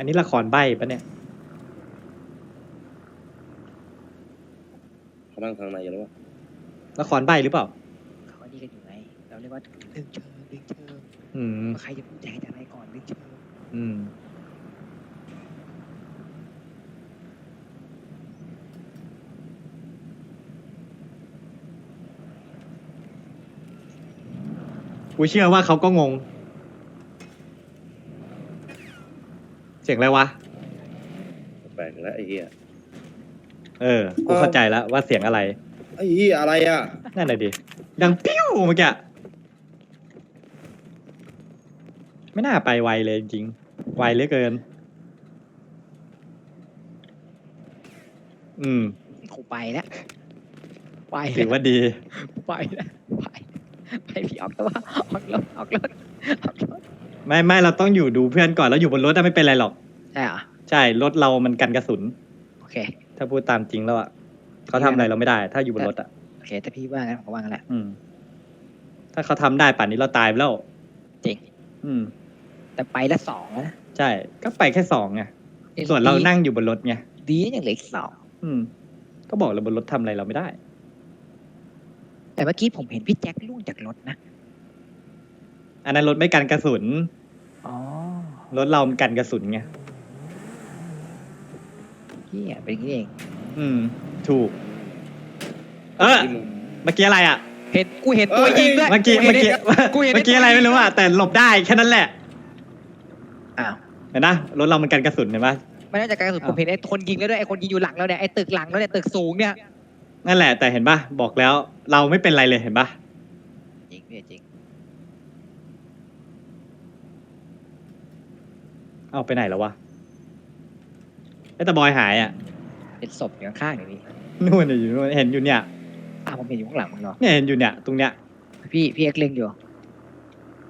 อันนี้ละครใบปะเนี่ยเขานั่งทางในอยู่แล้ววะละครใบหรือเปล่าเขาก็นี่กันอยู่ไงเราเรียกว่าเรื่องเชิงเรื่องเชิงอืมว่าใครจะพูดแทนอะไรก่อนเรื่องเชิงอืมกูเชื่อว่าเขาก็งง สียงอะไรวะ แปลกแล้วไอ้เหี้ยเออ กูเข้าใจแล้วว่าเสียงอะไร ไอ้เหี้ยอะไรอะนั่นแหละดิ ดังปิ้วเมื่อกี้ ไม่น่าไปไวเลยจริงๆไวเหลือเกิน อืม กูไปแล้วไปถือว่าดี ไปแล้วไปไปพี่ออกแล้วว่าออกรถออกรถออกรถไม่ไม่เราต้องอยู่ดูเพื่อนก่อน แล้วอยู่บนรถอะไม่เป็นไรหรอก ใช่เหรอ ใช่รถเรามันกันกระสุน โอเค ถ้าพูดตามจริงแล้วอะเขาทำอะไรเราไม่ได้ ถ้าอยู่บนรถอะโอเคถ้าพี่ว่างั้นผมก็ว่างั้นแหละ อืม ถ้าเขาทำได้ป่านนี้เราตายไปแล้ว จริง อืม แต่ไปละสองแล้วนะใช่ ก็ไปแค่สองไงส่วนเรานั่งอยู่บนรถไงดีนะยังเหลืออีกสอง อืม ก็บอกเลยบนรถทำอะไรเราไม่ได้ แต่เมื่อกี้ผมเห็นพี่แจ็คล่วงจากรถนะ อันนั้นรถไม่กันกระสุน อ๋อ รถเรามันกันกระสุนไง พี่อะเป็นอย่างนี้เองอืม ถูก เออที่มึงเมื่อกี้อะไรอะ เห็นกูเห็นตัวยิงด้วยเมื่อกี้ห็เมื่อนกี้กูเห็นเมื่อกี้อะไรไม่รู้อะแต่หลบได้แค่นั้นแหละอ้าวเห็นนะรถเรามันกันกระสุนเห็นปะไม่น่าจะการกระสุนอ้าวผมเห็นไอ้คนยิงแล้วด้วยไอ้คนยิงอยู่หลังแล้วเนี่ยไอ้ตึกหลังแล้วเนี่ยตึกสูงเนี่ยนั่นแหละแต่เห็นปะบอกแล้ว เราไม่เป็นไรเลยเห็นปะจริงพี่จริงเอาไปไหนแล้ววะไอ้ตาบอยหายอะเป็นศพอยู่ข้างๆเนี่ยพี่นู่นน่ะอยู่นู่นเห็นอยู่เนี่ยอ้าวผมเห็นอยู่ข้างหลังมึงเหรอเนี่ยเห็นอยู่เนี่ยตรงเนี้ยพี่พี่เอ็กซ์เล็งอยู่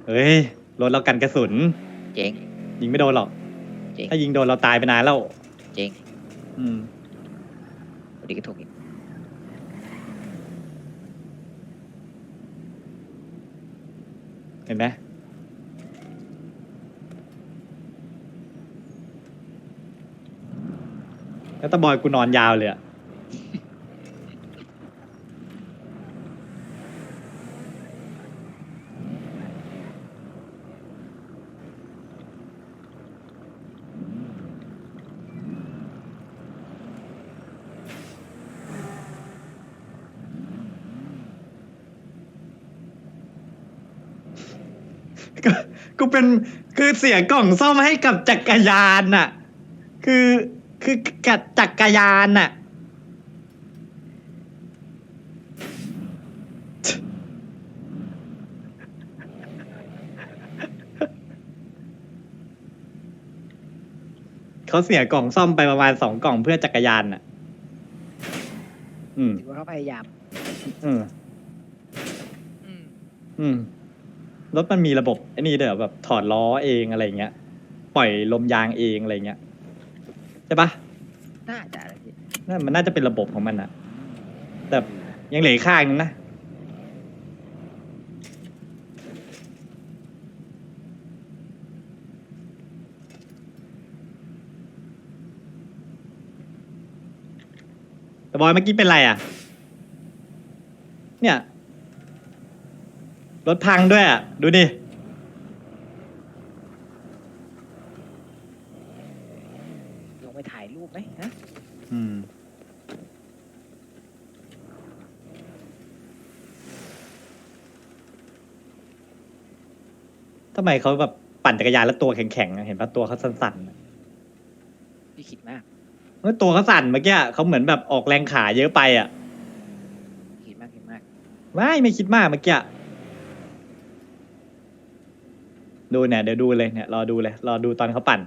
เฮ้ยรถเรากันกระสุน เจ๋ง ยิงไม่โดนหรอก จริง ถ้ายิงโดนเราตายไปนานแล้วเจ๋งอืมพอดีก็ถูกอีกเห็นไหม แล้วตาบอยกูนอนยาวเลยอะก็กูเป็นคือเสียกล่องซ่อมให้กับจักรยานน่ะ คือ คือกับจักรยานน่ะเขาเสียกล่องซ่อมไปประมาณสองกล่องเพื่อจักรยานน่ะอืม ถือว่าเขาพยายามอืม อืมอืม รถมันมีระบบไอ้นี่เด้อแบบถอดล้อเองอะไรเงี้ย ปล่อยลมยางเองอะไรเงี้ย ใช่ปะน่าจะนะพี่นั่นมันน่าจะเป็นระบบของมันอะแต่ยังเหลืออกข้างนึงนะ แต่บอยเมื่อกี้เป็นไรอะ เนี่ย รถพังด้วยอะ ดูดิ ลงไปถ่ายรูปไหมฮะ อืม ทำไมเขาแบบปั่นจักรยานแล้วตัวแข็งๆอะเห็นปะตัวเขาสั่นๆอะพี่คิดมากเมื่อตัวเขาสั่นเมื่อกี้เขาเหมือนแบบออกแรงขาเยอะไปอะคิดมากคิดมากไม่ไม่คิดมากเมื่อกี้อะดูเนี่ยเดี๋ยวดูเลยเนี่ยรอดูเลยรอดูตอนเขาปั่น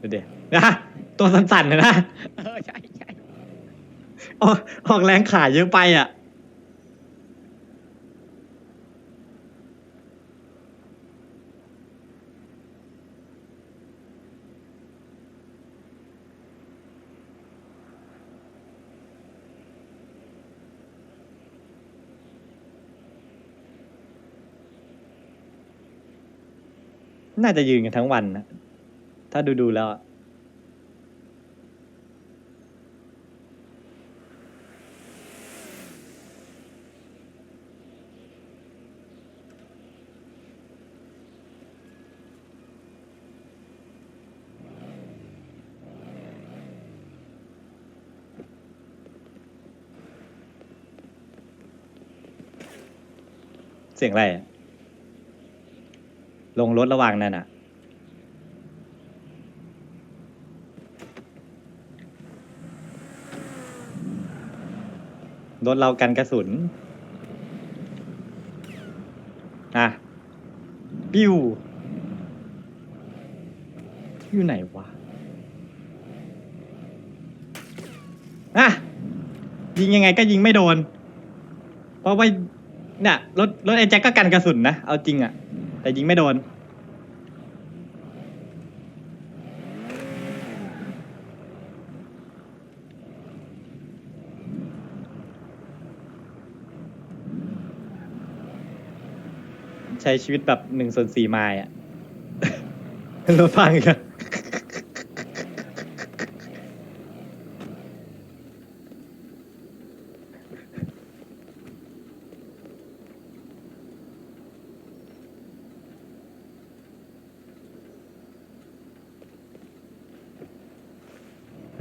ดูเดี๋ยวนะตัวสั่นๆเลยนะ เออใช่ใช่ออกออกแรงขาเยอะไปอะ น่าจะยืนกันทั้งวันนะถ้าดูดูๆแล้ว เสียงอะไรอะ ลงรถระหว่างนั่นอะ รถเรากันกระสุน อะ ปิ้ว อยู่ไหนวะ อะ ยิงยังไงก็ยิงไม่โดน เพราะว่าเนี่ยรถรถไอ้แจ็คก็กันกระสุนนะ เอาจริงอะ แต่ยิงไม่โดน ใช้ชีวิตแบบหนึ่งส่วนสี่ไมล์อะ รถพังอีกัน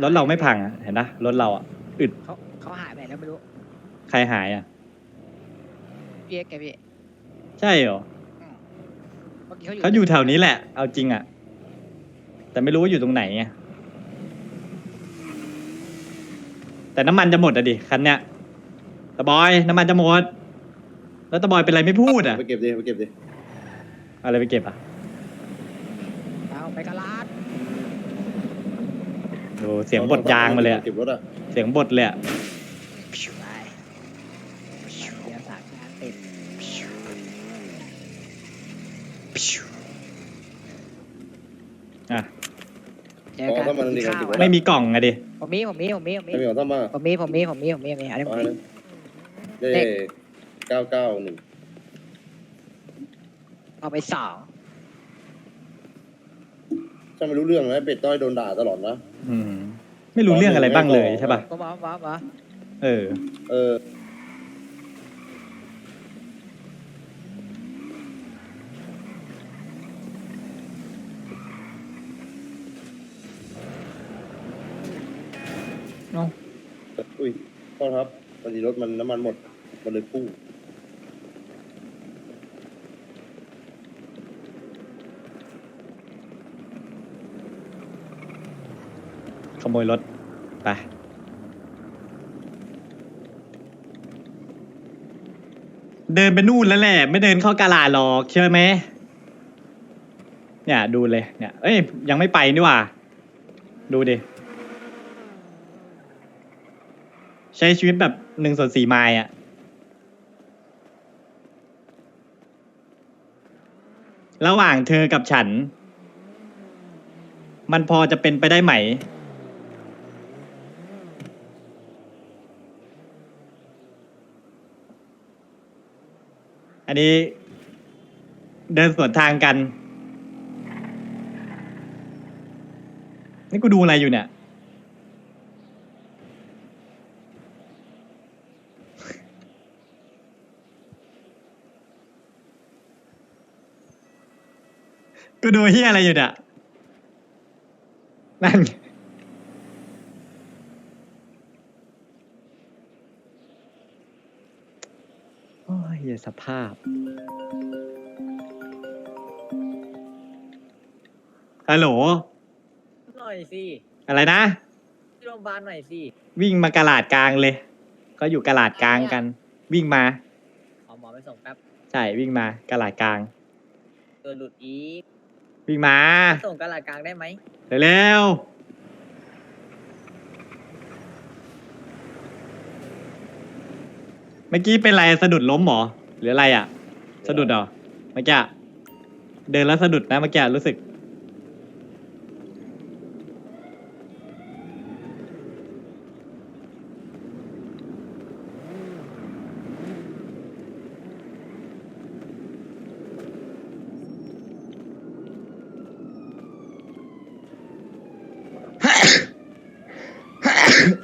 ถเราไม่พังอะเห็นปะรถเราอะอึดเขาเขาหายไปไหนแล้วไม่รู้ใครหายอะพี่เอ็กซ์แกพี่ใช่เหรอเมื่อกี้เขาอยู่เขาอยู่แถวนี้แหละ เอาจริงอะแต่ไม่รู้ว่าอยู่ตรงไหนไงแต่น้ำมันจะหมดอะดิคันเนี้ยตะบอยน้ำมันจะหมด แล้วตะบอยเป็นไรไม่พูดอะไปเก็บดิไปเก็บดิอะไรไปเก็บอะ เอาไปกะลา ดโอ้เสียงบดยางมาเลยอะเก็บรถอะเสียงบดเลยอะไปเดี๋ยวสามงานติดอะเจอกันกินข้าวอะไม่มีกล่องอะดิผมมีผมมีผมมีผมมีไม่มีของซ่อมมาผมมีผมมีผมมีผมมีผมมีอันนี้ผเอามให้มีนะเลขเก้าเก้าหนึ่งเอาไปสอง ถ้าไม่รู้เรื่องนะเป็ดต้อยโดนด่าตลอดนะ อืม ไม่รู้เรื่องอะไรบ้างเลยใช่ป่ะ ก็มามามาเออ เออเอ้าอุ้ยโทษครับพอดีรถมันน้ำมันหมด มันเลยพุ่ง ขโมยรถ ไป เดินไปนู่นแล้วแหละ ไม่เดินเข้ากาลาหรอกเชื่อไหมเนี่ยดูเลยเนี่ยเอ้ยยังไม่ไปนี่หว่า ดูดิ ใช้ชีวิตแบบหนึ่งส่วนสี่ไมล์อะระหว่างเธอกับฉัน มันพอจะเป็นไปได้ไหม อันนี้ เดินสวนทางกัน นี่กูดูอะไรอยู่เนี่ย กูดูเฮียอะไรอยู่เนี่ยนั่น โอ้ยเหี้ยสภาพ ฮัลโหล หน่อยสิอะไรนะ ที่โรงพยาบาลหน่อยสิวิ่งมากระลาดกลางเลย ก็อยู่กระลาดกลางกัน วิ่งมา ขอหมอไปส่งแป๊บใช่ วิ่งมากระลาดกลาง เกิดหลุดอีกวิ่งมา ส่งกะลาดกลางได้ไหมเร็วๆ เมื่อกี้เป็นไรสะดุดล้มหมอหรืออะไรอะ สะดุดเหรอเมื่อกี้เดินแล้วสะดุดนะเมื่อกี้รู้สึก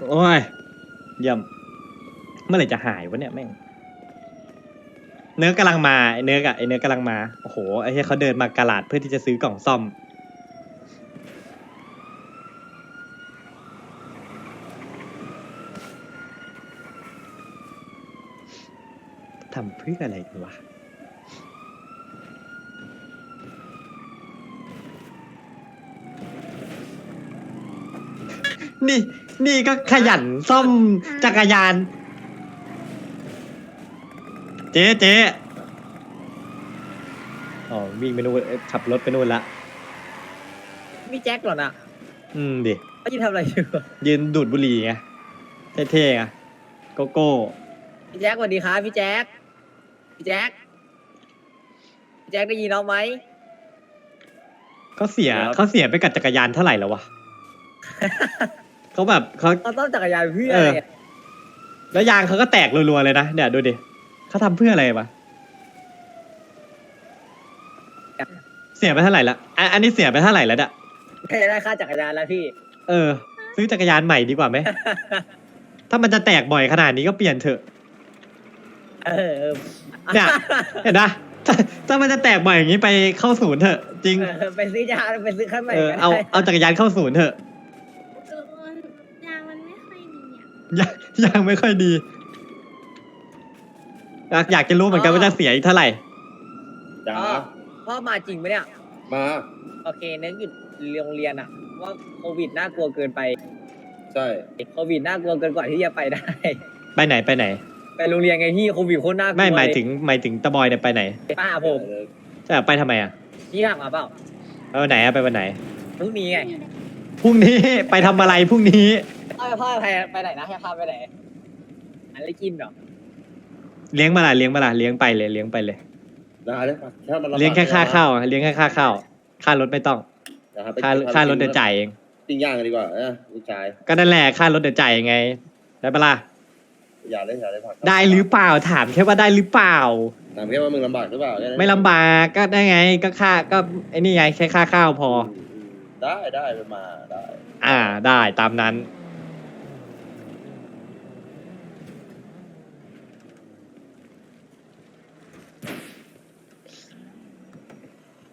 โอ้ยเยี่ยม เมื่อไหร่จะหายวะเนี่ยแม่ง เนื้อกำลังมาไอเนื้อกอะไอเนื้อกำลังมา โอ้โหไอเหี้ยเขาเดินมากลาดเพื่อที่จะซื้อกล่องซ่อม ทำเพื่ออะไรกันวะ นี่ นี่ก็ขยันซ่อมจักรยาน เจ๊เจ๊อ๋อวิ่งไปนู่นเอ้ยขับรถไปนู่นละพี่แจ็คเหรอน่ะอืมดิ เขาจะทำอะไรอยู่ยืนดูดบุหรี่ไงเท่ๆไงโกโก้ พี่แจ็คสวัสดีครับพี่แจ็คพี่แจ็คพี่แจ็คได้ยินน้องไหม เขาเสียครับ เขาเสียไปกับจักรยานเท่าไหร่แล้ววะ เขาแบบเขา เขาต้องจักรยานเพื่อเออะไรออะแล้วยางเขาก็แตกรัวๆเลยนะเนี่ยดูดิ เขาทำเพื่ออะไรวะ เสียไปเท่าไหร่ละอันอันนี้เสียไปเท่าไหร่แล้วเนี่ยแค่ได้ค่าจักรยานแล้วพี่ เออ ซื้อจักรยานใหม่ดีกว่าไหม ถ้ามันจะแตกบ่อยขนาดนี้ก็เปลี่ยนเถอะ เออเออเนี่ยเห็นนะถ้าถ้ามันจะแตกบ่อยอย่างนี้ไปเข้าศูนย์เถอะ จริง เออไปซื้อยาไปซื้อขั้นใหม่เออ ก็ได้เอา เอาจักรยานเข้าศูนย์เถอะ เออมันยางมันไม่ค่อยดีอะ ยังยังไม่ค่อยดี อยากอยากจะรู้เหมือนกันว่าจะเสียอีกเท่าไหร่จ๋าพ่อพ่อมาจริงปะเนี่ย มา โอเคเน้นหยุดโรงเรียนอะว่าโควิดน่ากลัวเกินไป ใช่ โควิดน่ากลัวเกินกว่าที่จะไปได้ ไปไหนไปไหน ไปโรงเรียนไงพี่โควิดโคตรน่ากลัวไม่หมายเลถึงหมายถึงตะบอยเนี่ยไปไหนป้าผมจะไปทำไมอะพี่ถามมาเปล่าไปวันไหนอะไปวันไหนพรุ่งนี้ไงพรุ่งนี้ไปทำอะไรพรุ่งนี้พ่อพ่อไปไปไหนนะให้พาไปไหนอะไรกินเหรอ เลี้ยงมาละเลี้ยงมาละเลี้ยงไปเลยเลี้ยงไปเลยได้เลยปะถ้ามันำบกเลี้ยงแค่ค่าข้าวอะเลี้ยงแค่ค่าข้าวค่ารถไม่ต้องนะครับไปค่ากินค่ารถเดี๋ยวจ่ายเองปิ้งย่างกันดีกว่านะลูกชายก็นั่นแหละค่ารถเดี๋ยวจ่ายยังไงได้ปะล่ะอย่าเล่นอย่าเล่นผักได้หรือเปล่าถามแค่ว่าได้หรือเปล่า ถามแค่ว่ามึงลำบากหรือเปล่าแค่นั้นไม่ลำบากก็ได้ไงก็ค่าก็ไอ้นี่ไงแค่ค่าข้าวพอมอืมได้ได้ไปมาได้ อ่าได้ตามนั้น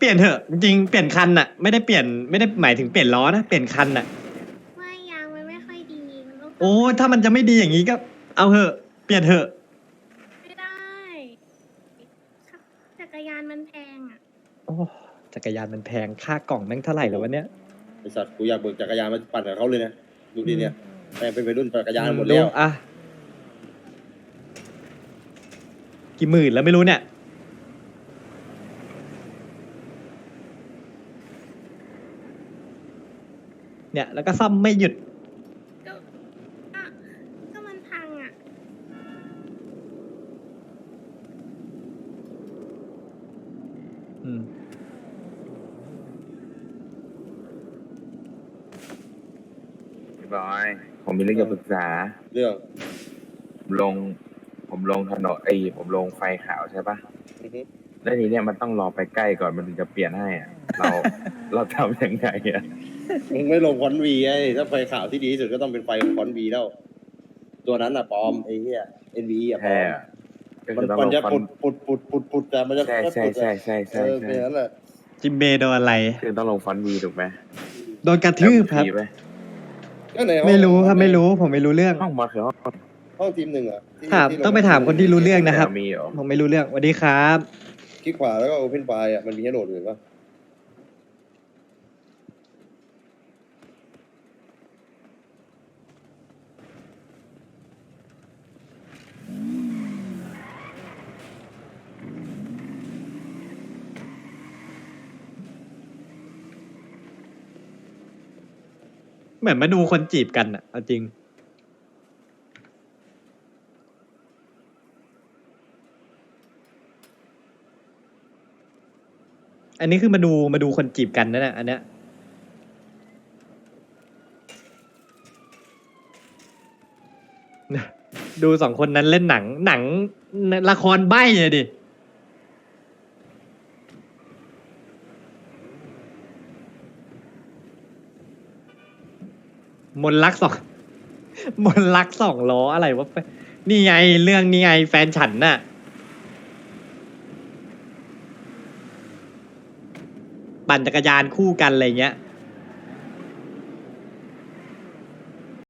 ปลี่ยนเถอะจริงๆเปลี่ยนคันน่ะไม่ได้เปลี่ยนไม่ได้หมายถึงเปลี่ยนล้อนะเปลี่ยนคันน่ะ ไม่ยางมันไม่ค่อยดีมันต้องโอ้ถ้ามันจะไม่ดีอย่างนี้ก็ เอาเถอะเปลี่ยนเถอะไม่ได้จักรยานมันแพงอะโอ้จักรยานมันแพงค่ากล่องแม่งเท่าไหร่แล้ววะเนี่ยไอสัตว์กูอยากเบิกจักรยานมาปั่นกับเขาเลยนะดูดิเนี่ยแม่งเป็นวัยรุ่นจักรยานหมดดูแล้วอะกี่หมื่นแล้วไม่รู้เนี่ย เนี่ยแล้วก็ซ่อมไม่หยุด ก็ก็ก็มันพังอะ อืม พี่บอย ผมมีเรื่องจะปรึกษา เรื่องผมลง ผมลงถนนไอ้ยผมลงไฟขาวใช่ปะอือฮึแล้วทีเนี้ยมันต้องรอไปใกล้ก่อนมันถึงจะเปลี่ยนให้อะเรา เราทำยังไงอะ มึงไม่ลงฟอนต์วีไอ้ถ้าไฟขาวที่ดีที่สุดก็ต้องเป็นไฟฟอนต์วีแล้ว ตัวนั้นอะปลอมไอ้เหี้ย NV อะปลแค่อมอะก็มันคือต้องมันลงจะฟอปุนดปุดปุดปุดปุดแต่มันจะใช่ใช่ใช่ใช่ใช่เออใช่เป็นอย่างนั้นแหละจิมเบย์โดนอะไร คือต้องลงฟอนต์วีถูกไหมโดนกระทืบครับ แล้วมีไหมก็ในห้องไม่รู้ครับไม่รู้ผมไม่รู้เรื่อง ห้องมอสคือห้องห้องทีมหนึ่งอะที่ถามที่ต้องไปถามคนที่รู้เรื่องนะครับ มีเหรอผมไม่รู้เรื่องสวัสดีครับ คลิกขวาแล้วก็โอเพนไฟอะมันมีให้โหลดอยู่ป่ะ เหมือนมาดูคนจีบกันอะเอาจริง อันนี้คือมาดูมาดูคนจีบกันนั่นแหละอันเนี้ยดูสองคนนั้นเล่นหนังหนังละครใบ้เลยดิ มนรักสองมนรักสองล้ออะไรวะนี่ไงเรื่องนี่ไงแฟนฉันน่ะปั่นจักรยานคู่กันอะไรเงี้ย